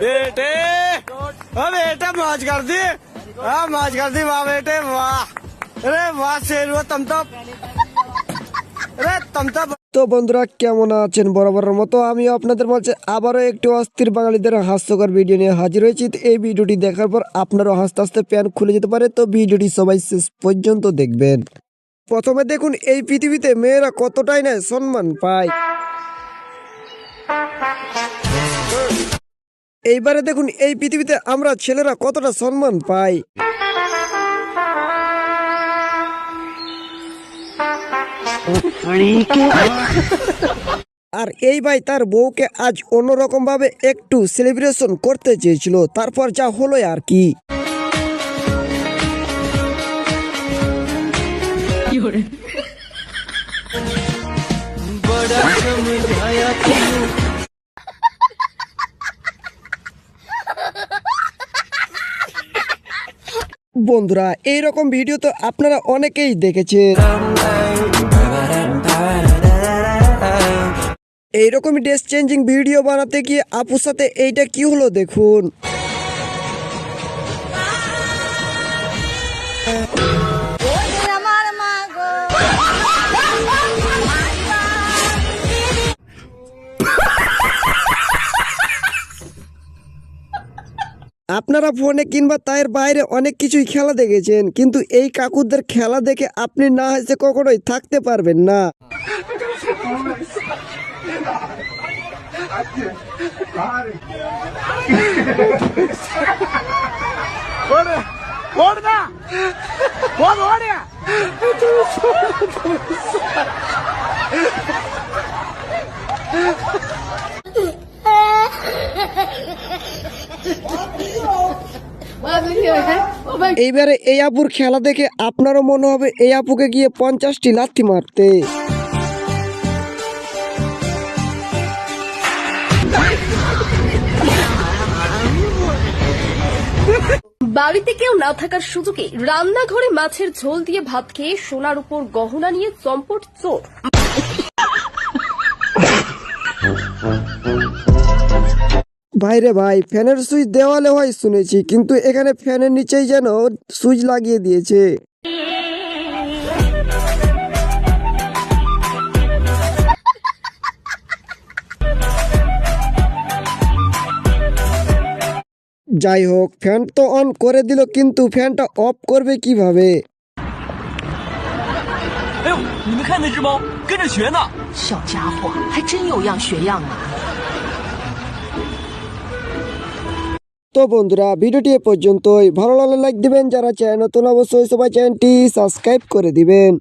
बेटे बेटा, मौज कर दी। हाँ मौज कर दी वाह बेटे, वाह। अरे वाह, शेर हुआ तुम तो अरे तुम तो তো বন্ধুরা, কেমন আছেন বরাবরের মতো? আমিও আপনাদের বলছি আবারও একটি অস্থির বাঙালিদের হাস্যকর ভিডিও নিয়ে হাজির হয়েছি। এই ভিডিওটি দেখার পর আপনারও হাসতে হাসতে প্যান খুলে যেতে পারে। তো ভিডিওটি সবাই শেষ পর্যন্ত দেখবেন। প্রথমে দেখুন, এই পৃথিবীতে মেয়েরা কতটাই না সম্মান পায়। এইবারে দেখুন, এই পৃথিবীতে আমরা ছেলেরা কতটা সম্মান পাই। আর এই ভাই তার বউকে আজ অন্যরকম ভাবে একটু সেলিব্রেশন করতে চেয়েছিল। তারপর যা হলো আর কি? বন্ধুরা, এইরকম ভিডিও তো আপনারা অনেকেই দেখেছেন। এইরকমই ড্রেস চেঞ্জিং ভিডিও বানাতে গিয়ে আপুর সাথে এইটা কি হলো দেখুন। আপনারা ফোনে কিংবা তার বাইরে অনেক কিছুই খেলা দেখেছেন, কিন্তু এই কাকুদের খেলা দেখে আপনি না হেসে কখনোই থাকতে পারবেন না। এইবারে এই আপুর খেলা দেখে আপনারও মনে হবে এই আপুকে গিয়ে পঞ্চাশটি লাথি মারতে। বাড়িতে কেউ না থাকার সুযোগে রান্নাঘরে মাছের ঝোল দিয়ে ভাত খেয়ে সোনার উপর গহনা নিয়ে চম্পট চোর। ভাইরে ভাই, ফ্যানের সুইচ দেওয়ালে হয় শুনেছি, কিন্তু এখানে ফ্যানের নিচেই যেন সুইচ লাগিয়ে দিয়েছে। যাই হোক ফ্যান তো অন করে দিল কিন্তু ফ্যানটা অফ করবে কীভাবে? তো বন্ধুরা ভিডিওটি এ পর্যন্তই। ভালো লাগলে লাইক দিবেন যারা চ্যানেল নতুন অবশ্যই সবাই চ্যানেলটি সাবস্ক্রাইব করে দিবেন।